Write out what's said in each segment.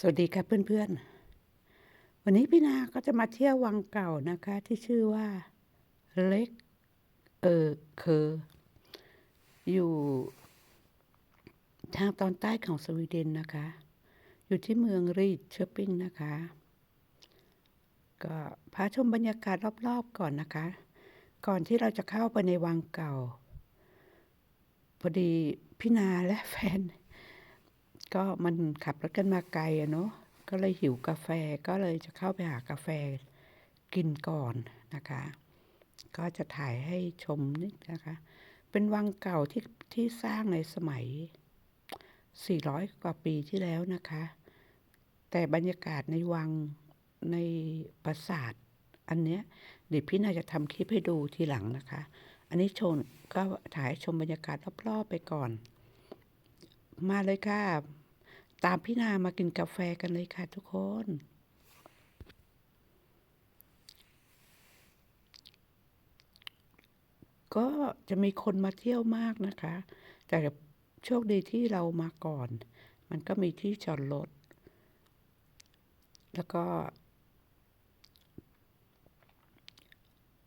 สวัสดีครับเพื่อนๆ วันนี้พี่นาก็จะมาเที่ยววังเก่านะคะ ที่ชื่อว่าเล็กเออเคออยู่ทางตอนใต้ของสวีเดนนะคะ อยู่ที่เมืองรีดเชอร์ปิงนะคะ ก็พาชมบรรยากาศรอบๆก่อนนะคะ ก่อนที่เราจะเข้าไปในวังเก่า พอดีพี่นาและแฟน ก็มันขับรถกันมาไกลอะเนาะก็เลยหิวกาแฟก็เลยจะเข้าไปหากาแฟกินก่อนนะคะ ก็จะถ่ายให้ชมนิดนะคะ เป็นวังเก่าที่ที่สร้างในสมัย 400 กว่าปีที่แล้วนะคะ แต่บรรยากาศในวังในปราสาทอันเนี้ยเดี๋ยวพี่น่าจะทำคลิปให้ดูทีหลังนะคะ อันนี้ชมก็ถ่ายชมบรรยากาศรอบๆไปก่อน มาเลยค่ะ ตามพี่นามากินกาแฟกันเลยค่ะทุกคน ก็จะมีคนมาเที่ยวมากนะคะ แต่โชคดีที่เรามาก่อน มันก็มีที่จอดรถ แล้วก็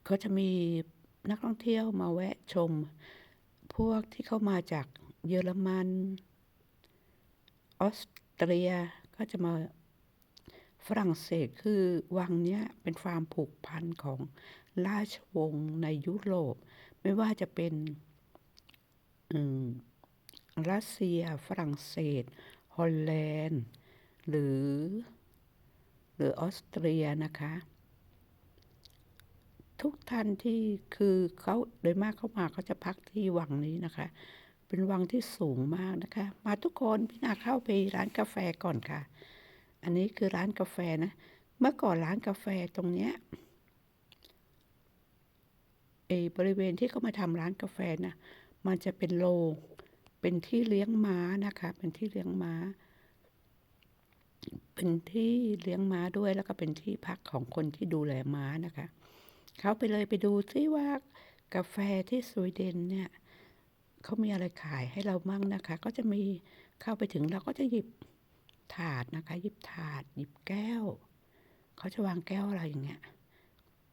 ก็จะมีนักท่องเที่ยวมาแวะชม พวกที่เข้ามาจากเยอรมัน ออสเตรียก็จะมาฝรั่งเศสคือวังเนี้ยเป็นความผูกพันของราชวงศ์ในยุโรป ไม่ว่าจะเป็นรัสเซียฝรั่งเศส ฮอลแลนด์ หรือ หรือออสเตรียนะคะ ทุกท่านที่คือเขาโดยมากเข้ามาเขาจะพักที่วังนี้นะคะ เป็นวังที่สูงมากนะคะ มาทุกคนพี่นาเข้าไปร้านกาแฟก่อนค่ะ อันนี้คือร้านกาแฟนะ เมื่อก่อนร้านกาแฟตรงเนี้ยเอบริเวณที่เขามาทำร้านกาแฟนะมันจะเป็นโรงเป็นที่เลี้ยงม้านะคะ เป็นที่เลี้ยงม้า เป็นที่เลี้ยงม้าด้วยแล้วก็เป็นที่พักของคนที่ดูแลม้านะคะ เขาไปเลยไปดูซิว่ากาแฟที่สวีเดนเนี่ย เขามีอะไรขายให้เรามั่งนะคะ ก็จะมีเข้าไปถึงเราก็จะหยิบถาดนะคะ หยิบถาด หยิบแก้ว เขาจะวางแก้วอะไรอย่างเงี้ย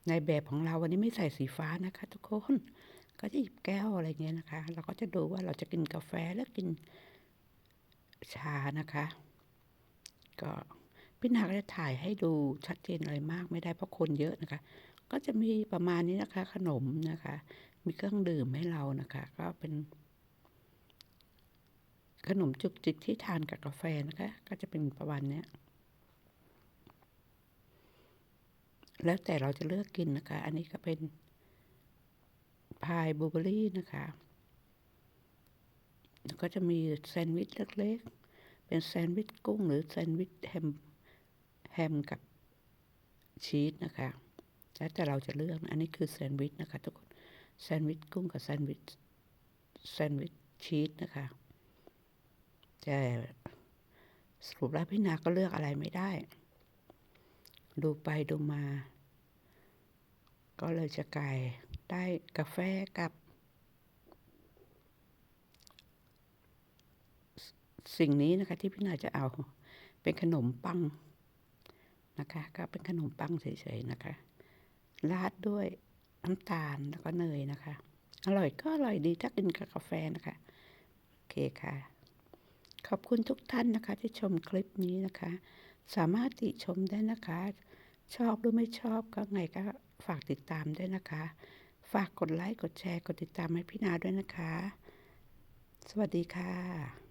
ในแบบของเราวันนี้ไม่ใส่สีฟ้านะคะ ทุกคนก็จะหยิบแก้วอะไรเงี้ยนะคะ เราก็จะดูว่าเราจะกินกาแฟแล้วกินชานะคะ ก็พี่นาก็จะถ่ายให้ดูชัดเจนอะไรมากไม่ได้เพราะคนเยอะนะคะ ก็จะมีประมาณนี้นะคะ ขนมนะคะ มีเครื่องดื่มให้เรานะคะ ก็เป็น ขนมจุกจิกที่ทานกับกาแฟนะคะ ก็จะเป็นประมาณนี้แล้วแต่เราจะเลือกกินนะคะ อันนี้ก็เป็นพายบลูเบอรี่นะคะแล้วก็จะมีแซนด์วิชเล็กๆ เป็นแซนด์วิชกุ้ง หรือแซนด์วิชแฮมแฮมกับชีสนะคะ แล้วแต่เราจะเลือก อันนี้คือแซนด์วิชนะคะทุกคน แซนด์วิชกุ้งกับแซนด์วิชแซนด์วิชชีสนะคะแต่สรุปแล้วพี่นาก็เลือกอะไรไม่ได้ ดูไปดูมา ก็เลยจะกลายได้กาแฟกับ สิ่งนี้นะคะที่พี่นาจะเอา เป็นขนมปังนะคะ ก็เป็นขนมปังเฉยๆนะคะ ราดด้วย น้ำตาลแล้วก็เนยนะคะ อร่อยก็อร่อยดีถ้ากินกับกาแฟนะคะ โอเคค่ะ ขอบคุณทุกท่านนะคะ ที่ชมคลิปนี้นะคะ สามารถติชมได้นะคะ ชอบหรือไม่ชอบก็ไงก็ฝากติดตามด้วยนะคะ ฝากกดไลค์กดแชร์กดติดตามให้พี่นาด้วยนะคะ สวัสดีค่ะ